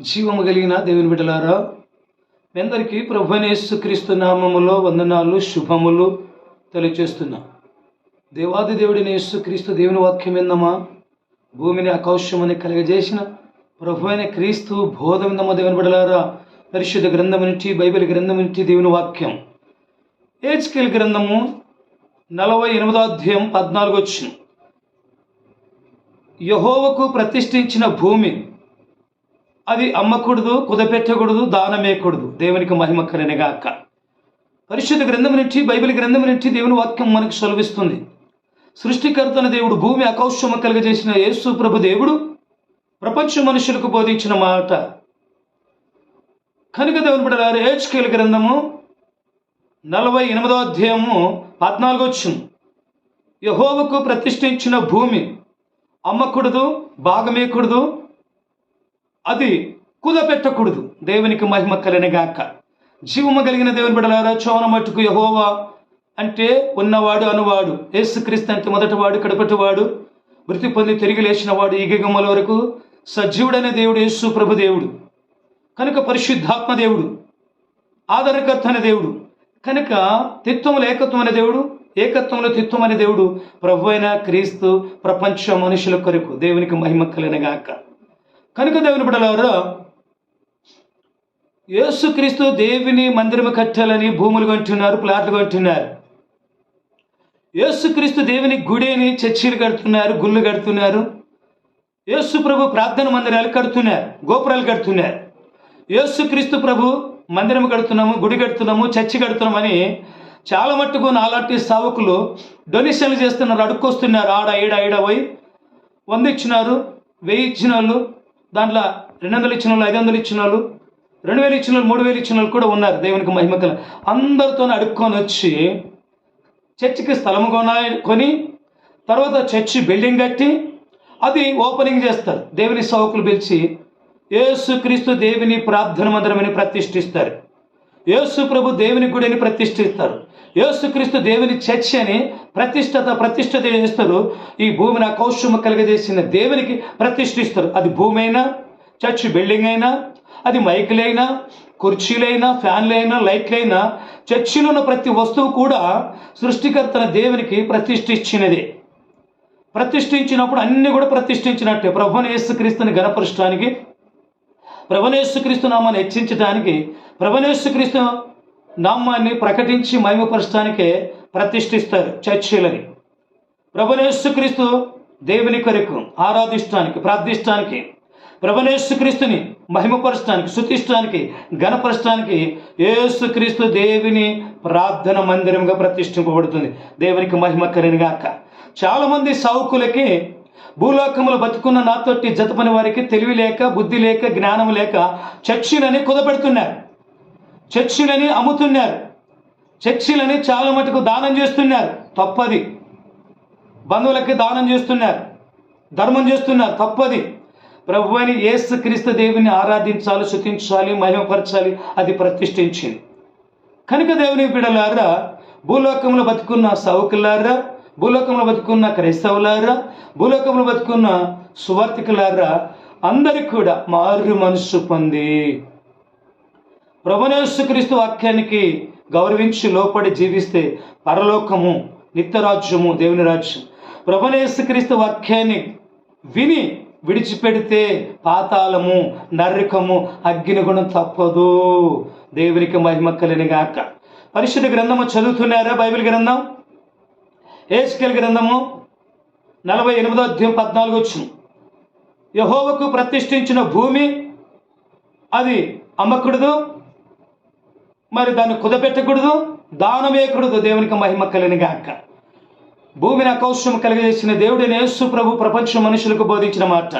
జీవము కలిగిన దేవుని బిడ్డలారా మీ అందరికీ ప్రభునేసు క్రీస్తు నామములో వందనాలు శుభములు తెలియచేస్తున్నా దేవాది దేవుడిని యేసు క్రీస్తు దేవుని వాక్యం విందమా? భూమిని ఆకాశమని కలగజేసిన ప్రభు అయిన క్రీస్తు బోధ విందమా దేవుని బిడ్డలారా? పరిశుద్ధ గ్రంథం నుంచి బైబిల్ గ్రంథం నుంచి దేవుని వాక్యం. ఏజ్కేల్ గ్రంథము నలభై ఎనిమిదో అధ్యాయం పద్నాలుగు వచ్చిన యహోవకు ప్రతిష్ఠించిన భూమి అది అమ్మకూడదు కుదపెట్టకూడదు దానమేయకూడదు. దేవునికి మహిమ కలినగాక పరిశుద్ధ గ్రంథం నుంచి బైబిల్ గ్రంథం నుంచి దేవుని వాక్యం మనకు సెలవిస్తుంది. సృష్టికర్తన దేవుడు భూమి అకౌశమ కలుగజేసిన యేసు ప్రభు దేవుడు ప్రపంచ మనుషులకు బోధించిన మాట. కనుక దేవుని బిడ్డలారు ఏజ్కేల్ గ్రంథము నలభై ఎనిమిదో అధ్యాయము పద్నాలుగో వచ్చింది యహోవకు ప్రతిష్ఠించిన భూమి అమ్మకూడదు భాగమేయకూడదు అది కుదపెట్టకూడదు. దేవునికి మహిమ కలినగాక జీవము కలిగిన దేవుని బిడలారా చోన మట్టుకు యహోవా అంటే ఉన్నవాడు అనువాడు. యేసుక్రీస్తు అంటే మొదటివాడు కడపటివాడు. మృతి పొంది తిరిగి లేచిన వాడు ఈ వరకు సజీవుడనే దేవుడు యేసు ప్రభు దేవుడు. కనుక పరిశుద్ధాత్మ దేవుడు. ఆదరణకర్త అనే దేవుడు. కనుక తిత్వములు ఏకత్వం అనే దేవుడు ఏకత్వంలో తిత్వం అనే దేవుడు. ప్రభు అయిన క్రీస్తు ప్రపంచ మనుషుల కొరకు దేవునికి మహిమ కలినగాక కనుక దేవుని బిడలారా యేసుక్రీస్తు దేవుని మందిరము కట్టాలని భూములు కొంటున్నారు ప్లాట్లు కొంటున్నారు. యేసుక్రీస్తు దేవుని గుడిని చర్చిలు కడుతున్నారు గుళ్ళు కడుతున్నారు. యేసు ప్రభు ప్రార్థన మందిరాలు కడుతున్నారు గోపురాలు కడుతున్నారు. యేసుక్రీస్తు ప్రభు మందిరం కడుతున్నాము గుడి కడుతున్నాము చర్చి కడుతున్నామని చాలా మట్టుకు నాలాంటి సావుకులు డొనేషన్లు చేస్తున్నారు అడుక్కొస్తున్నారు. ఆడ ఈడ ఈడ పోయి వంద ఇచ్చినారు వెయ్యి ఇచ్చిన వాళ్ళు దాంట్లో రెండు వందలు ఇచ్చిన వాళ్ళు ఐదు వందలు ఇచ్చిన వాళ్ళు రెండు వేలు ఇచ్చిన వాళ్ళు మూడు వేలు ఇచ్చిన వాళ్ళు కూడా ఉన్నారు దేవునికి మహిమకల అందరితో అడుక్కొని వచ్చి చర్చికి స్థలం కొనాలి కొని తర్వాత చర్చి బిల్డింగ్ కట్టి అది ఓపెనింగ్ చేస్తారు. దేవుని సౌకులు పిలిచి యేసుక్రీస్తు దేవుని ప్రార్థన మందిరమని ప్రతిష్ఠిస్తారు. యేసు ప్రభు దేవుని గుడిని ప్రతిష్ఠిస్తారు. యేసుక్రీస్తు దేవుని చర్చ్ అని ప్రతిష్టత ప్రతిష్ఠత చేస్తారు? ఈ భూమిని కౌశము కలిగజేసిన దేవునికి ప్రతిష్ఠిస్తారు. అది భూమి అయినా చర్చ్ బిల్డింగ్ అయినా అది మైకులైనా కుర్చీలైనా ఫ్యాన్లైనా లైట్లైనా చర్చిలో ఉన్న ప్రతి వస్తువు కూడా సృష్టికర్తన దేవునికి ప్రతిష్ఠించినది. ప్రతిష్ఠించినప్పుడు అన్ని కూడా ప్రతిష్ఠించినట్టే. ప్రభుని యేసుక్రీస్తుని గణపరచడానికి ప్రభునేశ్వక్రీస్తు నామాన్ని హెచ్చించడానికి ప్రభునేశ్వక్రీస్తు నామాన్ని ప్రకటించి మహిమపరచడానికే ప్రతిష్ఠిస్తారు చర్చిలని. ప్రభునేశ్వక్రీస్తు దేవుని కొరకు ఆరాధించడానికి ప్రార్థించడానికి ప్రభునేశ్వక్రీస్తుని మహిమపరచడానికి శుతిష్టానికి గణపరచడానికి యేసుక్రీస్తు దేవుని ప్రార్థన మందిరంగా ప్రతిష్ఠింపబడుతుంది. దేవునికి మహిమ కలిగినగాక. చాలామంది సౌకులకి భూలోకములు బతుకున్న నాతోటి జతపని వారికి తెలివి లేక బుద్ధి లేక జ్ఞానం లేక చర్చిలని కుదపెడుతున్నారు చర్చిలని అమ్ముతున్నారు. చర్చిలని చాలా మటుకు దానం చేస్తున్నారు. తప్పది. బంధువులకి దానం చేస్తున్నారు. ధర్మం చేస్తున్నారు. తప్పది. ప్రభు అని ఏసు క్రీస్తు దేవుని ఆరాధించాలి శుతించాలి మహిమపరచాలి అది ప్రతిష్ఠించింది. కనుక దేవుని బిడలారా భూలోకంలో బతుకున్న సౌకులారా భూలోకంలో బతుకున్న క్రైస్తవులారా భూలోకంలో బతుకున్న సువార్థికులారా అందరికి కూడా మారు మనస్సు పొంది. ప్రభునేశ్వక్రీస్తు వాక్యానికి గౌరవించి లోపడి జీవిస్తే పరలోకము నిత్యరాజ్యము దేవుని రాజ్యం. ప్రభునేశ్వక్రీస్తు వాక్యాన్ని విని విడిచిపెడితే పాతాళము నరకము అగ్నిగుణం తప్పదు. దేవునికి మహిమ కలినిగాక పరిశుద్ధ గ్రంథము చదువుతున్నారా బైబిల్ గ్రంథం? ఏస్కెల్ గ్రంథము నలభై ఎనిమిదో అధ్యాయం పద్నాలుగు వచ్చును. యహోవకు ప్రతిష్ఠించిన భూమి అది అమ్మకూడదు మరి దాన్ని కుదపెట్టకూడదు దానమేయకూడదు దేవునికి మహిమ కలిని గాక. భూమిని అకౌశం కలిగజేసిన దేవుడిని యేసు ప్రభు ప్రపంచ మనుషులకు బోధించిన మాట.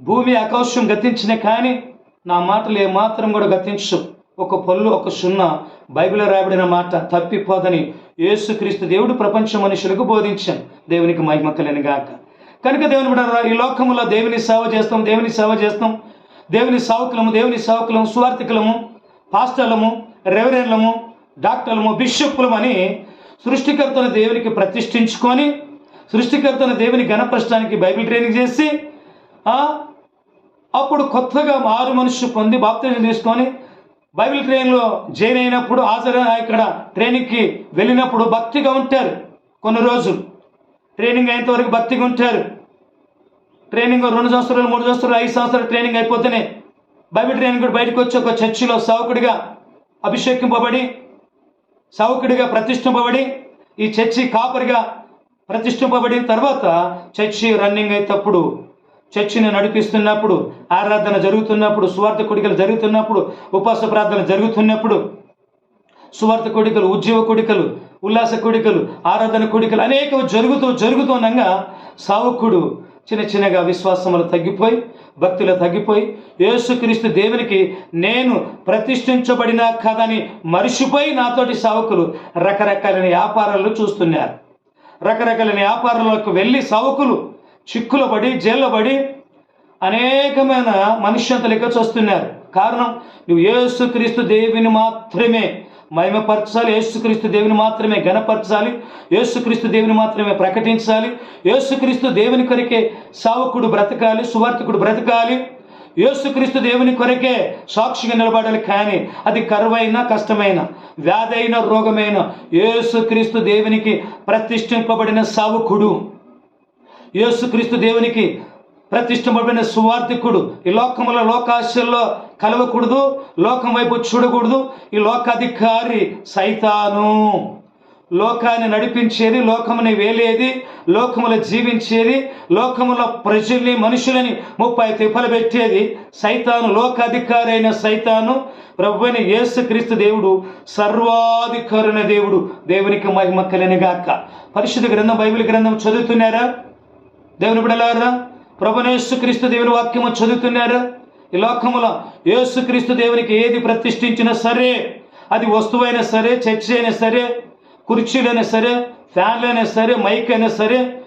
భూమి అకౌష్యం గతించిన కానీ నా మాటలు ఏమాత్రం కూడా గతించు. ఒక పొల్లు ఒక సున్నా బైబిల్లో రాబడిన మాట తప్పిపోదని యేసుక్రీస్తు దేవుడు ప్రపంచ మనుషులకు బోధించాం. దేవునికి మహిమ గాక. కనుక దేవుని బిడ్డలారా, ఈ లోకంలో దేవుని సేవ చేస్తాం దేవుని సేవ చేస్తాం. దేవుని సావుకులము దేవుని సావుకులము సువార్థికులము పాస్టర్లము రెవరెన్లము డాక్టర్లము బిషప్పులము అని సృష్టికర్తను దేవునికి ప్రతిష్ఠించుకొని సృష్టికర్తను దేవుని గణపరచడానికి బైబిల్ ట్రైనింగ్ చేసి అప్పుడు కొత్తగా మారు మనుషు పొంది బాప్తిజం తీసుకొని బైబిల్ ట్రైన్లో జాయిన్ అయినప్పుడు హాజరు ఇక్కడ ట్రైనింగ్కి వెళ్ళినప్పుడు భక్తిగా ఉంటారు కొన్ని రోజులు. ట్రైనింగ్ అయ్యేంత వరకు భక్తిగా ఉంటారు. ట్రైనింగ్ రెండు సంవత్సరాలు మూడు సంవత్సరాలు ఐదు సంవత్సరాలు ట్రైనింగ్ అయిపోతేనే బైబిల్ ట్రైనింగ్ కూడా బయటకు వచ్చి ఒక చర్చిలో సావుకుడిగా అభిషేకింపబడి సావుకుడిగా ప్రతిష్ఠింపబడి ఈ చర్చి కాపరిగా ప్రతిష్ఠింపబడిన తర్వాత చర్చి రన్నింగ్ అయ్యేటప్పుడు చర్చిని నడిపిస్తున్నప్పుడు ఆరాధన జరుగుతున్నప్పుడు సువార్థ కొడికలు జరుగుతున్నప్పుడు ఉపాస ప్రార్థన జరుగుతున్నప్పుడు సువార్త కొడికలు ఉద్యోగ కొడికలు ఉల్లాస కొడికలు ఆరాధన కొడికలు అనేక జరుగుతూ జరుగుతుండగా సావుకుడు చిన్న చిన్నగా విశ్వాసములు తగ్గిపోయి భక్తులు తగ్గిపోయి యేసుక్రీస్తు దేవునికి నేను ప్రతిష్ఠించబడిన కథని మరిచిపోయి నాతోటి సావుకులు రకరకాలైన వ్యాపారాలు చూస్తున్నారు. రకరకాలైన వ్యాపారాలకు వెళ్ళి సావుకులు చిక్కులు పడి జైల్లో పడి అనేకమైన మనుష్యంతలెక్క చూస్తున్నారు. కారణం నువ్వు యేసుక్రీస్తు దేవుని మాత్రమే. మహిమపరచాలి యేసుక్రీస్తు దేవుని మాత్రమే. గణపరచాలి యేసుక్రీస్తు దేవుని మాత్రమే ప్రకటించాలి. యేసుక్రీస్తు దేవుని కొరికే సావకుడు బ్రతకాలి సువార్థకుడు బ్రతకాలి. యేసుక్రీస్తు దేవుని కొరకే సాక్షిగా నిలబడాలి కానీ అది కరువైన కష్టమైన వ్యాధైన రోగమైన యేసుక్రీస్తు దేవునికి ప్రతిష్ఠింపబడిన సావుకుడు. యేసుక్రీస్తు దేవునికి ప్రతిష్టపడిన సువార్థికుడు. ఈ లోకముల లోకాశల్లో కలవకూడదు లోకం వైపు చూడకూడదు. ఈ లోకాధికారి సైతాను. లోకాన్ని నడిపించేది లోకముని వేలేది లోకములో జీవించేది లోకముల ప్రజల్ని మనుషులని ముప్పై తిప్పలు పెట్టేది సైతాను. లోకాధికారి అయిన సైతాను. ప్రభువైన యేసుక్రీస్తు దేవుడు సర్వాధికారైన దేవుడు. దేవునికి మహిమ కలిగినగాక పరిశుద్ధ గ్రంథం బైబిల్ గ్రంథం చదువుతున్నారా? దేవుని బిడలారా ప్రభునేసుక్రీస్తు దేవుని వాక్యము చదువుతున్నారా. ఈ లోకములో యేసుక్రీస్తు దేవునికి ఏది ప్రతిష్ఠించినా సరే అది వస్తువైనా సరే చర్చ అయినా సరే కుర్చీలైనా సరే ఫ్యాన్లు అయినా సరే మైక్ అయినా సరే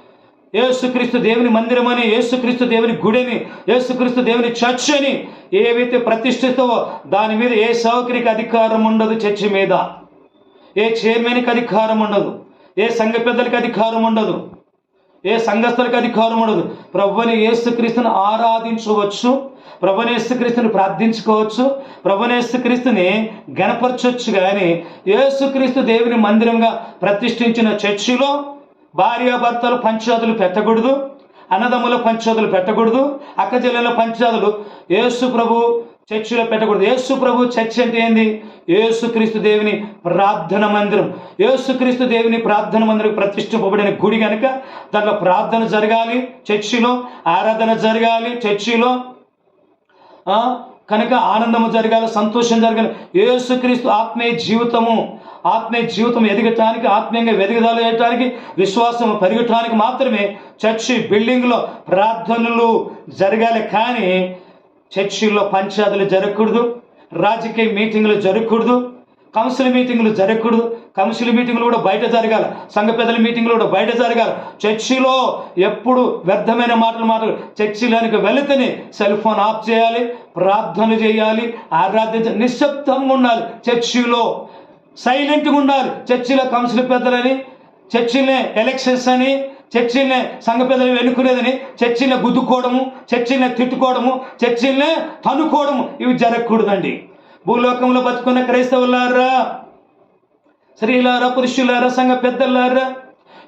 యేసుక్రీస్తు దేవుని మందిరమని యేసుక్రీస్తు దేవుని గుడిని యేసుక్రీస్తు దేవుని చర్చ్ అని ఏవైతే ప్రతిష్ఠితవో దాని మీద ఏ సౌకర్యకి అధికారం ఉండదు చర్చి మీద. ఏ చైర్మన్కి అధికారం ఉండదు. ఏ సంఘ పెద్దలకి అధికారం ఉండదు. ఏ సంఘస్థులకు అధికారం ఉండదు. ప్రభుని యేసుక్రీస్తుని ఆరాధించవచ్చు. ప్రభుని యేసుక్రీస్తుని ప్రార్థించుకోవచ్చు. ప్రభుని యేసుక్రీస్తుని గణపరచవచ్చు కానీ యేసుక్రీస్తు దేవుని మందిరంగా ప్రతిష్ఠించిన చర్చిలో భార్యాభర్తలు పంచాదులు పెట్టకూడదు. అన్నదమ్ముల పంచాదులు పెట్టకూడదు. అక్కచెల్లెల పంచాదులు యేసు ప్రభు చర్చిలో పెట్టకూడదు. యేసు ప్రభు చర్చ్ అంటే ఏంది? యేసుక్రీస్తు దేవుని ప్రార్థన మందిరం. యేసుక్రీస్తు దేవుని ప్రార్థన మందిరం ప్రతిష్ఠింపబడిన గుడి కనుక దాంట్లో ప్రార్థన జరగాలి చర్చిలో ఆరాధన జరగాలి చర్చిలో కనుక ఆనందము జరగాలి సంతోషం జరగాలి. యేసుక్రీస్తు ఆత్మీయ జీవితము ఆత్మీయ జీవితం ఎదగటానికి ఆత్మీయంగా వెదగదాలు చేయటానికి విశ్వాసం పెరగటానికి మాత్రమే చర్చి బిల్డింగ్లో ప్రార్థనలు జరగాలి. కానీ చర్చిల్లో పంచాయతీలు జరగకూడదు రాజకీయ మీటింగ్లు జరగకూడదు కౌన్సిల్ మీటింగ్లు జరగకూడదు కౌన్సిల్ మీటింగ్లు కూడా బయట జరగాలి సంఘ పెద్దల మీటింగ్లు కూడా బయట జరగాలి. చర్చిలో ఎప్పుడు వ్యర్థమైన మాటలు మాటలు చర్చిలోనికి వెళితేనే సెల్ ఫోన్ ఆఫ్ చేయాలి ప్రార్థన చేయాలి ఆరాధించ నిశ్శబ్దంగా ఉండాలి. చర్చిలో సైలెంట్గా ఉండాలి. చర్చిలో కౌన్సిల్ పెద్దలని చర్చిలే ఎలక్షన్స్ అని చర్చిల్ని సంఘ పెద్దలు ఎన్నుకునేదని చర్చిల్ని గుద్దుకోవడము చర్చిల్ని తిట్టుకోవడము చర్చిల్ని తనుకోవడము ఇవి జరగకూడదండి. భూలోకంలో బతుకున్న క్రైస్తవులారా స్త్రీలారా పురుషులారా సంఘ పెద్దలారా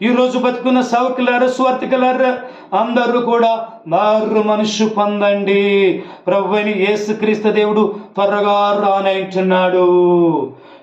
ఈ రోజు బతుకున్న సవకులారా స్వార్థికులారా అందరూ కూడా మారు మనుషు పొందండి. ప్రభుని యేసుక్రీస్తు దేవుడు త్వరగా రానంటున్నాడు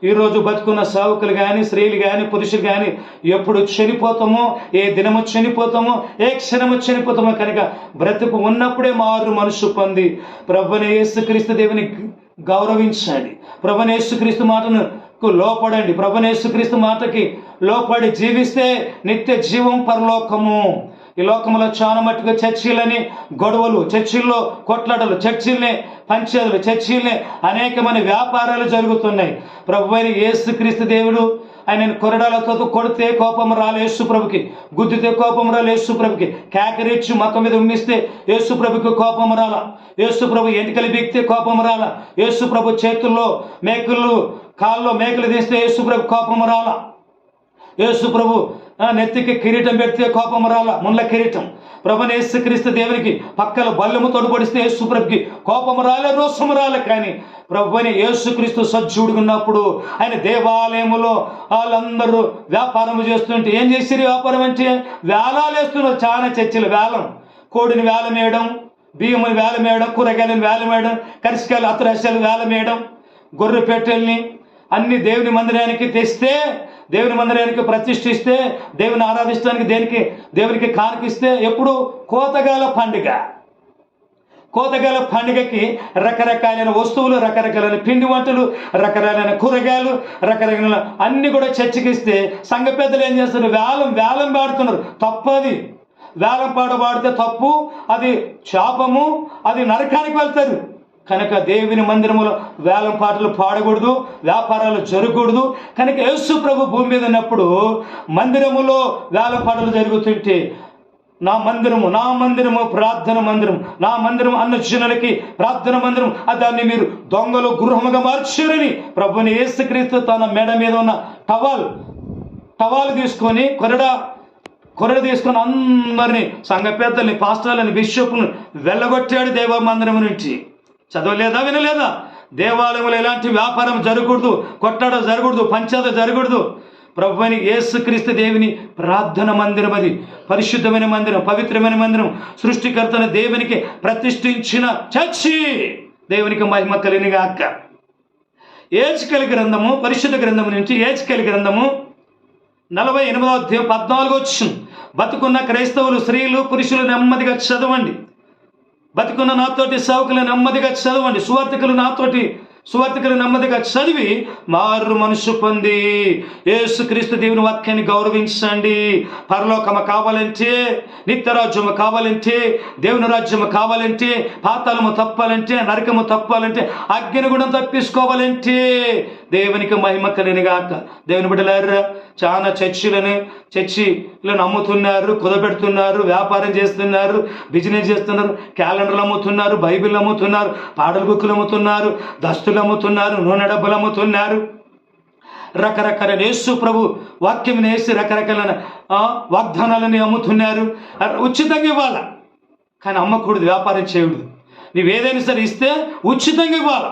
ఈరోజు బతుకున్న సావుకులు కానీ స్త్రీలు కానీ పురుషులు కానీ ఎప్పుడు చనిపోతామో ఏ దినము చనిపోతామో ఏ క్షణము చనిపోతామో కనుక బ్రతుకు ఉన్నప్పుడే మారు మనసు పొంది. ప్రభుని యేసుక్రీస్తు దేవుని గౌరవించండి. ప్రభునేసుక్రీస్తు మాటను లోపడండి. ప్రభునేసుక్రీస్తు మాటకి లోపడి జీవిస్తే నిత్య జీవం పరలోకము. ఈ లోకంలో చాలా మట్టుగా చర్చిలని గొడవలు చర్చిల్లో కొట్లాటలు చర్చిల్ని పంచాయతీలు చర్చిల్ని అనేకమైన వ్యాపారాలు జరుగుతున్నాయి. ప్రభు అయిన యేసుక్రీస్తు దేవుడు ఆయన కొరడాలతో కొడితే కోపం రాలే యేసుప్రభుకి గుద్దితే కోపం రాలే యేసుప్రభుకి కేకరిచ్చి మొక్క మీద ఉమ్మిస్తే యేసుప్రభుకి కోపం రాల. యేసుప్రభు ఎంటికలు బిగితే కోపం రాల. యేసుప్రభు చేతుల్లో మేకులు కాల్లో మేకలు తీస్తే యేసుప్రభు కోపం రాల. యేసుప్రభు నెత్తికి కిరీటం పెడితే కోపం రాల. ముళ్ళ కిరీటం. ప్రభుని యేసుక్రీస్తు దేవునికి పక్కల బల్లము తోడుపడిస్తే యేసుప్రభుకి కోపం రాలే రోషము రాలే. కానీ ప్రభుని యేసుక్రీస్తు సజ్జుడుగా ఉన్నప్పుడు ఆయన దేవాలయములో వాళ్ళందరూ వ్యాపారం చేస్తుంటే ఏం చేసిరు వ్యాపారం అంటే? వేలాలు వేస్తున్నారు. చాలా చర్చలు. వేలం కోడిని వేలం వేయడం బియ్యముని వేలం వేయడం కూరగాయలను వేలం వేయడం కరిసికాయలు అత్తరసాలు వేలం వేయడం గొర్రె పెట్టెల్ని అన్ని దేవుని మందిరానికి తెస్తే దేవుని మందిరానికి ప్రతిష్ఠిస్తే దేవుని ఆరాధించడానికి దేనికి దేవునికి కానికిస్తే ఎప్పుడు కోతగాల పండుగ. కోతగాల పండుగకి రకరకాలైన వస్తువులు రకరకాలైన పిండి వంటలు రకరకాలైన కూరగాయలు రకరకాల అన్ని కూడా చర్చకిస్తే సంఘ పెద్దలు ఏం చేస్తారు వేలం వేలం పాడుతున్నారు. తప్పది వేలం పాట పాడితే తప్పు అది శాపము అది నరకానికి వెళ్తుంది. కనుక దేవుని మందిరములో వేలం పాటలు పాడకూడదు వ్యాపారాలు జరగకూడదు. కనుక యేసు ప్రభు భూమి మీద ఉన్నప్పుడు మందిరములో వేలం పాటలు జరుగుతుంటే నా మందిరము నా మందిరము ప్రార్థన మందిరం నా మందిరం అన్న జనులకి ప్రార్థన మందిరం దాన్ని మీరు దొంగలు గృహముగా మార్చారని ప్రభుని ఏసుక్రీస్తు తన మెడ మీద ఉన్న టవాల్ టవాల్ తీసుకొని కొరడ కొరడ తీసుకొని అందరినీ సంఘ పెద్దల్ని పాస్టర్లని బిషప్ను వెళ్ళగొట్టాడు దేవ మందిరం నుంచి. చదవలేదా వినలేదా? దేవాలయంలో ఎలాంటి వ్యాపారం జరగకూడదు కొట్టడం జరగకూడదు పంచాయత జరగకూడదు. ప్రభుని యేసుక్రీస్తు దేవుని ప్రార్థన మందిరం అది. పరిశుద్ధమైన మందిరం పవిత్రమైన మందిరం. సృష్టికర్తన దేవునికి ప్రతిష్ఠించిన చర్చి దేవునికి మహిమ కలినిగాక ఏజ్కల్ గ్రంథము పరిశుద్ధ గ్రంథము నుంచి ఏజ్కల్ గ్రంథము నలభై ఎనిమిదో అధ్యాయం పద్నాలుగో వచ్చింది బతుకున్న క్రైస్తవులు స్త్రీలు పురుషులు నెమ్మదిగా చదవండి. బతికున్న నాతోటి సేవకులు నెమ్మదిగా చదవండి. సువార్థికులు నాతోటి సువార్థికులు నెమ్మదిగా చదివి మారు మనసు పొంది. యేసుక్రీస్తు దేవుని వాక్యాన్ని గౌరవించండి. పరలోకము కావాలంటే నిత్యరాజ్యము కావాలంటే దేవుని రాజ్యము కావాలంటే పాతాళము తప్పాలంటే నరకము తప్పాలంటే అగ్ని గుణం తప్పించుకోవాలంటే దేవునికి మహిమ కలినిగాక దేవుని బిడ్డలారా చాలా చర్చిలని చర్చిలను అమ్ముతున్నారు కుదబెడుతున్నారు వ్యాపారం చేస్తున్నారు బిజినెస్ చేస్తున్నారు క్యాలెండర్లు అమ్ముతున్నారు బైబిల్ అమ్ముతున్నారు పాటల బుక్కులు అమ్ముతున్నారు దస్తులు అమ్ముతున్నారు నూనె డబ్బులు అమ్ముతున్నారు రకరకాల యేసు ప్రభు వాక్యం వేసి రకరకాల వాగ్దానాలని అమ్ముతున్నారు. ఉచితంగా ఇవ్వాలా? కానీ అమ్మకూడదు వ్యాపారం చేయకూడదు. నీవు ఏదైనా సరే ఇస్తే ఉచితంగా ఇవ్వాలా?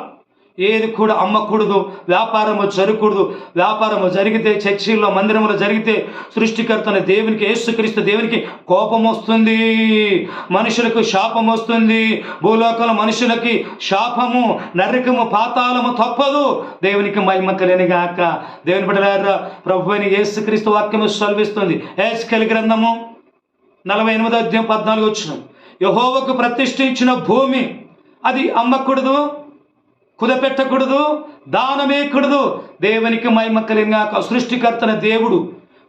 ఏది కూడా అమ్మకూడదు. వ్యాపారము జరగకూడదు. వ్యాపారము జరిగితే చర్చిల్లో మందిరంలో జరిగితే సృష్టికర్తన దేవునికి యేసుక్రీస్తు దేవునికి కోపం వస్తుంది. మనుషులకు శాపం వస్తుంది. భూలోకాల మనుషులకి శాపము నరకము పాతాళము తప్పదు. దేవునికి మహిమ కలినిగాక దేవుని బిడ్డలారా ప్రభు అని యేసుక్రీస్తు వాక్యము సెలవిస్తుంది. ఏసుకలి గ్రంథము నలభై ఎనిమిదో అధ్యాయం పద్నాలుగు వచ్చిన యహోవకు ప్రతిష్ఠించిన భూమి అది అమ్మకూడదు. కుదపెట్టకూడదు దానమేయకూడదు. దేవునికి మహిమ కలిగిన సృష్టికర్తన దేవుడు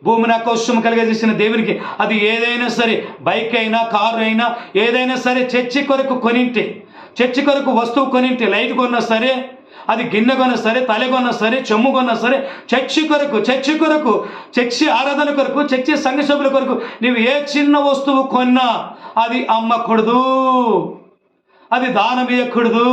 భూమిని ఆకోశం కలిగజేసిన దేవునికి అది ఏదైనా సరే బైక్ అయినా కారు అయినా ఏదైనా సరే చర్చి కొరకు కొనింటే చర్చి కొరకు వస్తువు కొనింటే లైట్ కొన్నా సరే అది గిన్నె కొన్నా సరే తల కొన్నా సరే చెమ్ము కొన్నా సరే చర్చి కొరకు చర్చి కొరకు చర్చి ఆరాధన కొరకు చర్చి సంఘ సభ్యుల కొరకు నీవు ఏ చిన్న వస్తువు కొన్నా అది అమ్మకూడదు. అది దానం వేయకూడదు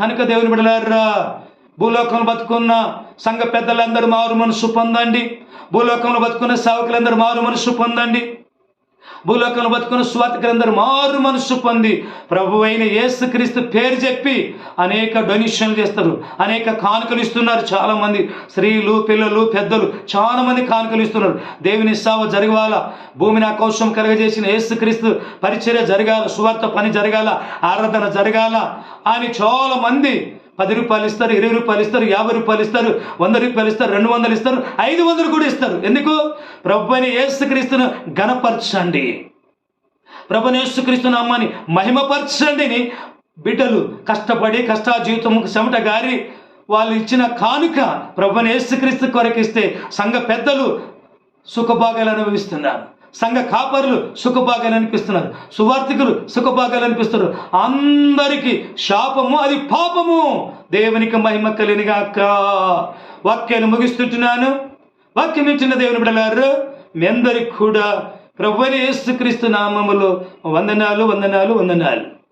కనుక దేవుని బిడలారా భూలోకంలో బతుకున్న సంఘ పెద్దలందరూ మారు మనసు పొందండి. భూలోకంలో బతుకున్న సేవకులందరూ మారు మనసు పొందండి. భూలోకంలో బతుకున్న స్వార్థకులందరూ మారు మనసు పొంది ప్రభు అయిన యేసుక్రీస్తు పేరు చెప్పి అనేక డొనేషన్లు చేస్తారు. అనేక కానుకలు ఇస్తున్నారు చాలా మంది స్త్రీలు పిల్లలు పెద్దలు చాలా మంది కానుకలు ఇస్తున్నారు. దేవుని సేవ జరగాల. భూమిని ఆకోశం కలగజేసిన యేసుక్రీస్తు పరిచర్య జరగాల. సువార్త పని జరగాల. ఆరాధన జరగాల. అని చాలా మంది పది రూపాయలు ఇస్తారు ఇరవై రూపాయలు ఇస్తారు యాభై రూపాయలు ఇస్తారు వంద రూపాయలు ఇస్తారు రెండు వందలు ఇస్తారు ఐదు వందలు కూడా ఇస్తారు. ఎందుకు? ప్రభు అని యేసుక్రీస్తును గణపరచండి ప్రభుని యేసుక్రీస్తు నామాన్ని మహిమపరచండి. బిడ్డలు కష్టపడి కష్ట జీవితం చెమట గారి వాళ్ళు ఇచ్చిన కానుక ప్రభుని యేసుక్రీస్తు కొరకు ఇస్తే సంఘ పెద్దలు సుఖభాగాలు అనుభవిస్తున్నారు. సంఘ కాపరులు సుఖభాగాలు అనిపిస్తున్నారు. సువార్థికులు సుఖభాగాలు అనిపిస్తున్నారు. అందరికీ శాపము అది పాపము. దేవునికి మహిమ కలినిగాక వాక్యాన్ని ముగిస్తుంటున్నాను. వాక్యం ఇచ్చిన దేవుని బిడలారు మీ అందరికి కూడా ప్రభుని యేసుక్రీస్తు నామములో వందనాలు వందనాలు వందనాలు.